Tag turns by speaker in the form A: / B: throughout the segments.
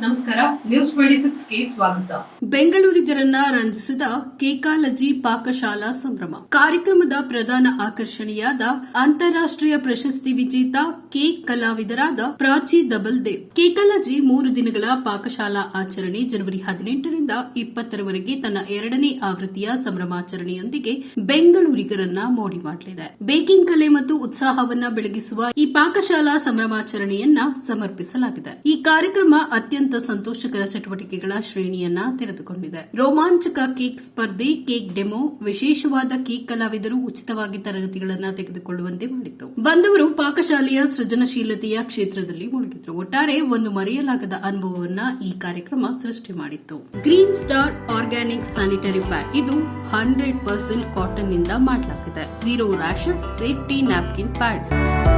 A: ನಮಸ್ಕಾರ news twenty ಸಿಕ್ಸ್ಗೆ ಸ್ವಾಗತ.
B: ಬೆಂಗಳೂರಿಗರನ್ನ ರಂಜಿಸಿದ ಕೇಕಾಲಜಿ ಪಾಕಶಾಲಾ ಸಂಭ್ರಮ. ಕಾರ್ಯಕ್ರಮದ ಪ್ರಧಾನ ಆಕರ್ಷಣೆಯಾದ ಅಂತಾರಾಷ್ಟ್ರೀಯ ಪ್ರಶಸ್ತಿ ವಿಜೇತ ಕೇಕ್ ಕಲಾವಿದರಾದ ಪ್ರಾಚಿ ದಬಲ್ ದೇವ್. ಕೇಕಾಲಜಿ ಮೂರು ದಿನಗಳ ಪಾಕಶಾಲಾ ಆಚರಣೆ ಜನವರಿ ಹದಿನೆಂಟರಿಂದ ಇಪ್ಪತ್ತರವರೆಗೆ ತನ್ನ ಎರಡನೇ ಆವೃತ್ತಿಯ ಸಂಭ್ರಮಾಚರಣೆಯೊಂದಿಗೆ ಬೆಂಗಳೂರಿಗರನ್ನ ಮೋಡಿ ಮಾಡಲಿದೆ. ಬೇಕಿಂಗ್ ಕಲೆ ಮತ್ತು ಉತ್ಸಾಹವನ್ನ ಬೆಳಗಿಸುವ ಈ ಪಾಕಶಾಲಾ ಸಂಭ್ರಮಾಚರಣೆಯನ್ನ ಸಮರ್ಪಿಸಲಾಗಿದೆ. ಈ ಕಾರ್ಯಕ್ರಮ ಅತ್ಯಂತ ಸಂತೋಷಕರ ಚಟುವಟಿಕೆಗಳ ಶ್ರೇಣಿಯನ್ನ ತೆರೆದುಕೊಂಡಿದೆ. ರೋಮಾಂಚಕ ಕೇಕ್ ಸ್ಪರ್ಧೆ, ಕೇಕ್ ಡೆಮೋ, ವಿಶೇಷವಾದ ಕೇಕ್ ಕಲಾವಿದರು ಉಚಿತವಾಗಿ ತರಗತಿಗಳನ್ನು ತೆಗೆದುಕೊಳ್ಳುವಂತೆ ಮಾಡಿತ್ತು. ಬಂದವರು ಪಾಕಶಾಲೆಯ ಸೃಜನಶೀಲತೆಯ ಕ್ಷೇತ್ರದಲ್ಲಿ ಮುಳುಗಿದ್ರು. ಒಟ್ಟಾರೆ ಒಂದು ಮರೆಯಲಾಗದ ಅನುಭವವನ್ನ ಈ ಕಾರ್ಯಕ್ರಮ ಸೃಷ್ಟಿ ಮಾಡಿತ್ತು. Green star organic sanitary pad. ಇದು ಹಂಡ್ರೆಡ್ ಪರ್ಸೆಂಟ್ ಕಾಟನ್ನಿಂದ ಮಾಡಲಾಗಿದೆ. Zero rashes safety napkin pad.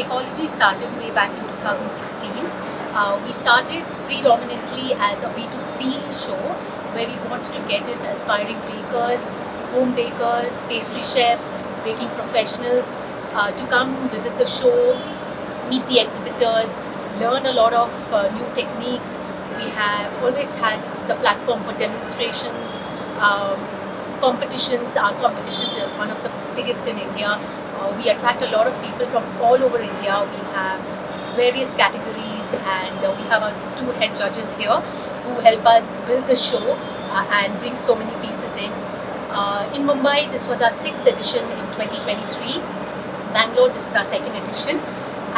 C: So Cakeology started way back in 2016. Uh, we started predominantly as a B2C show where we wanted to get in aspiring bakers, home bakers, pastry chefs, baking professionals uh, to come visit the show, meet the exhibitors, learn a lot of uh, new techniques. We have always had the platform for demonstrations, um, competitions. Our competitions are one of the biggest in India. Uh, we attract a lot of people from all over India. We have various categories, and uh, we have our two head judges here who help us build the show uh, and bring so many pieces in. Uh, in Mumbai, this was our sixth edition in 2023. Bangalore, this is our second edition,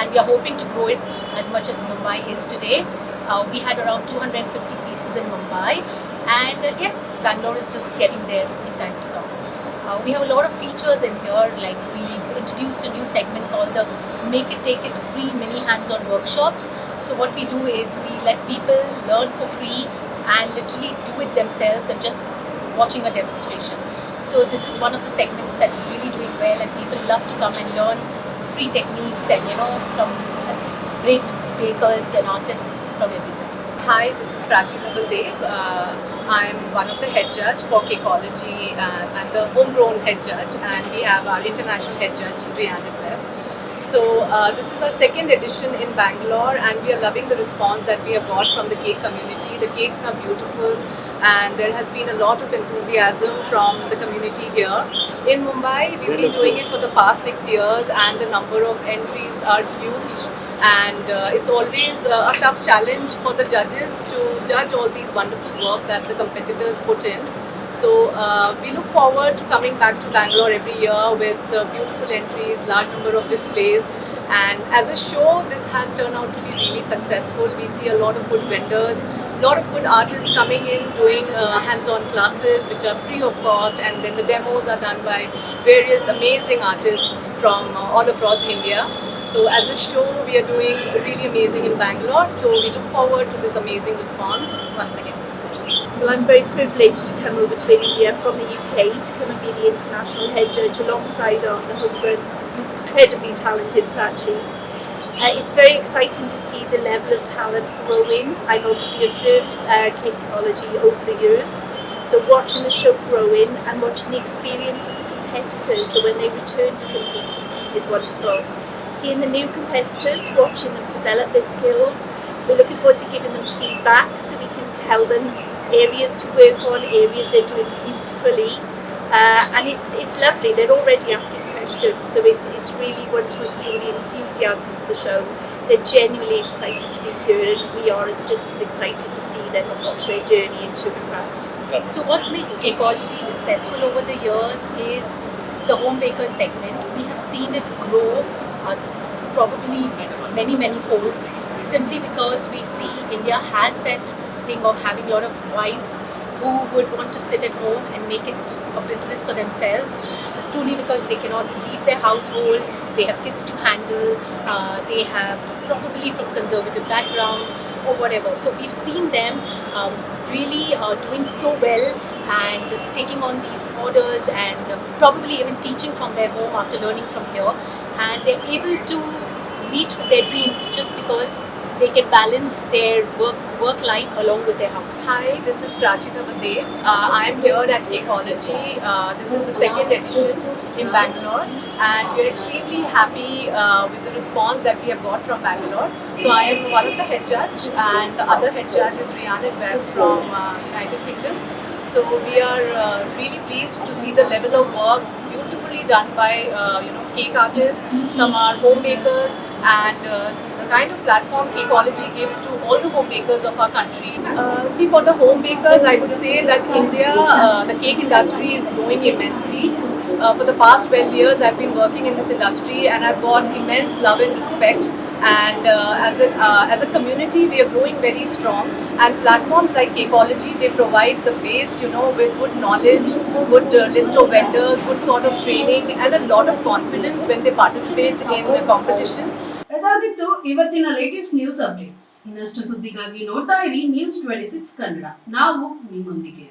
C: and we are hoping to grow it as much as Mumbai is today. Uh, we had around 250 pieces in Mumbai, and uh, yes, Bangalore is just getting there in time to come. Uh, we have a lot of features in here, like we've introduced a new segment called the Make It Take It Free Mini Hands On Workshops. So, what we do is we let people learn for free and literally do it themselves and just watching a demonstration. So, this is one of the segments that is really doing well, and people love to come and learn free techniques and you know from great bakers and artists from everywhere.
D: Hi, this is Prachi Dev. Uh, I'm one of the head judge for Cakeology. Uh, I'm the homegrown head judge, and we have our international head judge, Rhiannon Webb. So uh, this is our second edition in Bangalore, and we are loving the response that we have got from the cake community. The cakes are beautiful, and there has been a lot of enthusiasm from the community here. In Mumbai, we've been doing it for the past six years, and the number of entries are huge. And uh, it's always uh, a tough challenge for the judges to judge all these wonderful work that the competitors put in. So uh, we look forward to coming back to Bangalore every year with uh, beautiful entries, large number of displays. And as a show, this has turned out to be really successful. We see a lot of good vendors, a lot of good artists coming in doing uh, hands-on classes, which are free of cost, and then the demos are done by various amazing artists from uh, all across India. So as a show, we are doing really amazing in Bangalore. So we look forward to this amazing response once again.
E: Well, I'm very privileged to come over to India from the UK to come and be the international head judge alongside our the homegrown, incredibly talented Prachi. Uh, it's very exciting to see the level of talent growing. I've obviously observed uh, Cakeology over the years, so watching the show growing and watching the experience of the competitors, so when they return to compete, is wonderful. Seeing the new competitors, watching them develop their skills, we're looking forward to giving them feedback so we can tell them areas to work on, areas they're doing beautifully, uh, and it's it's lovely. They're already asking questions, so it's it's really wonderful to see the enthusiasm for the show. They're genuinely excited to be here, and we are just as excited to see them watch their journey in sugarcraft.
C: So what's made Cakeology successful over the years is the home baker segment. We have seen it grow uh, probably many many folds simply because we see India has that thing of having a lot of wives who would want to sit at home and make it a business for themselves truly because they cannot leave their household they have kids to handle uh, they have probably from conservative backgrounds or whatever. So we've seen them um, really uh, doing so well and taking on these orders and probably even teaching from their home after learning from here and they're able to meet with their dreams just because they can balance their work work life along with their house.
D: Hi, this is Prachita Vade. Uh, I am here at Cakeology. Uh, this is the second edition in Bangalore, and we're extremely happy uh, with the response that we have got from Bangalore. So I am one of the head judge, and the other head judge is Rhiannon Webb from uh, United Kingdom. So we are uh, really pleased to see the level of work beautifully done by uh, you know cake artists. Some are homemakers, and uh, the kind of platform Cakeology gives to all the homemakers of our country. Uh, see, for the homemakers, I would say that India, uh, the cake industry is growing immensely. Uh, for the past 12 years, I've been working in this industry, and I've got immense love and respect. And uh, as a uh, as a community, we are growing very strong. And platforms like Cakeology, they provide the base, you know, with good knowledge, good uh, list of vendors, good sort of training, and a lot of confidence when they participate in the competitions.
A: ಇದಾಗಿತ್ತು ಇವತ್ತಿನ latest news updates ಇನ್ನಷ್ಟು ಸುದ್ದಿಗಾಗಿ ನೋಡ್ತಾ ಇರಿ news twenty six Kannada ನಾವು ನಿಮ್ಮೊಂದಿಗೆ